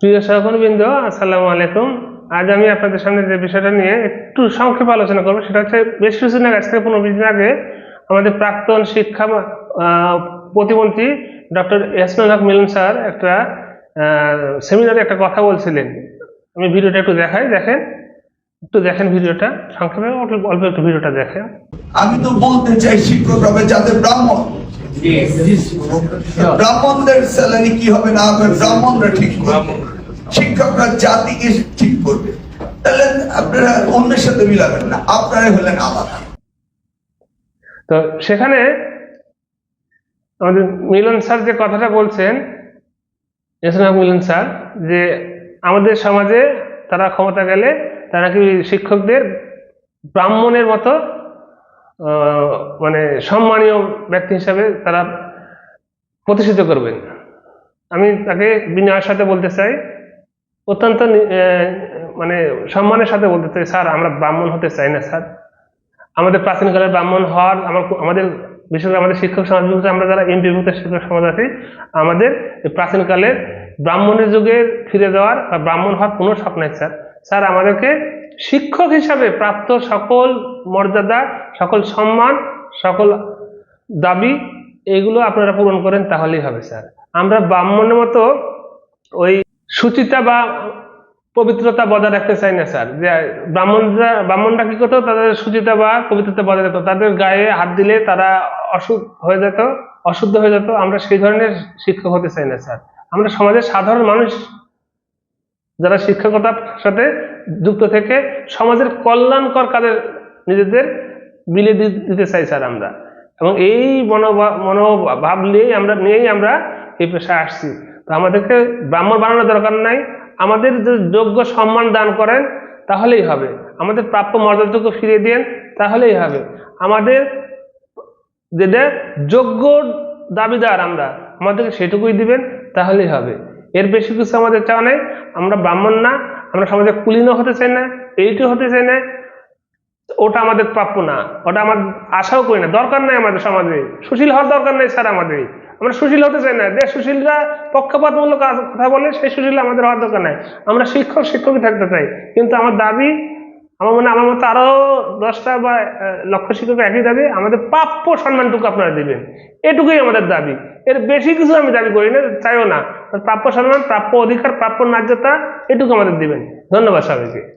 প্রিয় সহকর্মীবৃন্দ, আসসালামু আলাইকুম। আজ আমি আপনাদের সামনে যে বিষয়টা নিয়ে একটু সংক্ষেপে আলোচনা করব, সেটা হচ্ছে বেশ কিছুদিন আগে থেকে পনেরো দিন আগে আমাদের প্রাক্তন শিক্ষা প্রতিমন্ত্রী ডক্টর ইয়াসমিন হক মিলন স্যার একটা সেমিনারে একটা কথা বলছিলেন। আমি ভিডিওটা একটু দেখাই, দেখেন। একটু দেখেন ভিডিওটা। সংক্ষেপে অল্প একটু ভিডিওটা দেখেন। আমি তো বলতে চাই শিক্ষক হবে যাদের ব্রাহ্মণ ব্রাহ্মণদের স্যালারি কি হবে না হবে ব্রাহ্মণরা ঠিক করবে। শিক্ষকরা জাতিকে ঠিক করবে। তাহলে আপনারা অন্যের সাথে মিলাবেন না আপনারাই হলেন আলাদা। তো সেখানে আমাদের মিলন স্যার যে কথাটা বলছেন মিলন স্যার যে আমাদের সমাজে তারা ক্ষমতা গেলে তারা কি শিক্ষকদের ব্রাহ্মণের মতো মানে সম্মানীয় ব্যক্তি হিসাবে তারা প্রতিষ্ঠিত করবেন। আমি তাকে বিনয়ের সাথে বলতে চাই, অত্যন্ত মানে সম্মানের সাথে বলতে চাই, স্যার, আমরা ব্রাহ্মণ হতে চাই না, স্যার। আমাদের প্রাচীনকালের ব্রাহ্মণ হওয়ার আমার আমাদের বিশেষ করে আমাদের শিক্ষক সমাজ আমরা যারা এমপিভুক্ত শিক্ষক সমাজ আছি, আমাদের প্রাচীনকালের ব্রাহ্মণের যুগে ফিরে যাওয়ার বা ব্রাহ্মণ হওয়ার কোনো শখ নাই, স্যার। স্যার, আমাদেরকে শিক্ষক হিসাবে প্রাপ্ত সকল মর্যাদা, সকল সম্মান, সকল দাবি, এগুলো আপনারা পূরণ করেন তাহলেই হবে, স্যার। আমরা ব্রাহ্মণের মতো ওই সুচিতা বা পবিত্রতা বজায় রাখতে চাই না, স্যার। যে ব্রাহ্মণরা ব্রাহ্মণরা কি করতো? তাদের সুচিতা বা পবিত্রতা বজায় রাখতো। তাদের গায়ে হাত দিলে তারা অশুদ্ধ হয়ে যেত, অশুদ্ধ হয়ে যেত। আমরা সেই ধরনের শিক্ষক হতে চাই না, স্যার। আমরা সমাজের সাধারণ মানুষ, যারা শিক্ষকতার সাথে যুক্ত থেকে সমাজের কল্যাণকর কাজে নিজেদের বিলে দিতে চাই স্যার আমরা। এবং এই মনোভাব মনোভাব নিয়েই আমরা নিয়েই আমরা এই পেশায় আসছি। তো আমাদেরকে ব্রাহ্মণ বানানোর দরকার নাই। আমাদের যে যোগ্য সম্মান দান করেন, তাহলেই হবে। আমাদের প্রাপ্য মর্যাদাটুকু ফিরিয়ে দেন তাহলেই হবে। আমাদের যেটা যোগ্য দাবিদার আমরা, আমাদেরকে সেটুকুই দিবেন, তাহলেই হবে। এর বেশি কিছু আমাদের চাওয়া নেই। আমরা ব্রাহ্মণ না আমরা সমাজে কুলীন হতে চাই না, এইটু হতে চাই না, ওটা আমাদের প্রাপ্য না। ওটা আমার আশাও করি না, দরকার নাই আমাদের সমাজে। সুশীল হওয়ার দরকার নেই স্যার আমাদের। আমরা সুশীল হতে চাই না, যে সুশীলরা পক্ষপাতমূলক কথা বলে, সেই সুশীল আমাদের হওয়ার দরকার নাই। আমরা শিক্ষক, শিক্ষকই থাকতে চাই, কিন্তু আমার দাবি আমার মনে আমার মতো আরও দশটা বা লক্ষ শিক্ষক একই দাবি, আমাদের প্রাপ্য সম্মানটুকু আপনারা দেবেন। এটুকুই আমাদের দাবি। এর বেশি কিছু আমি দাবি করি না, চাইও না। প্রাপ্য সম্মান, প্রাপ্য অধিকার, প্রাপ্য ন্যায্যতা, এটুকু আমাদের দিবেন। ধন্যবাদ সবাইকে।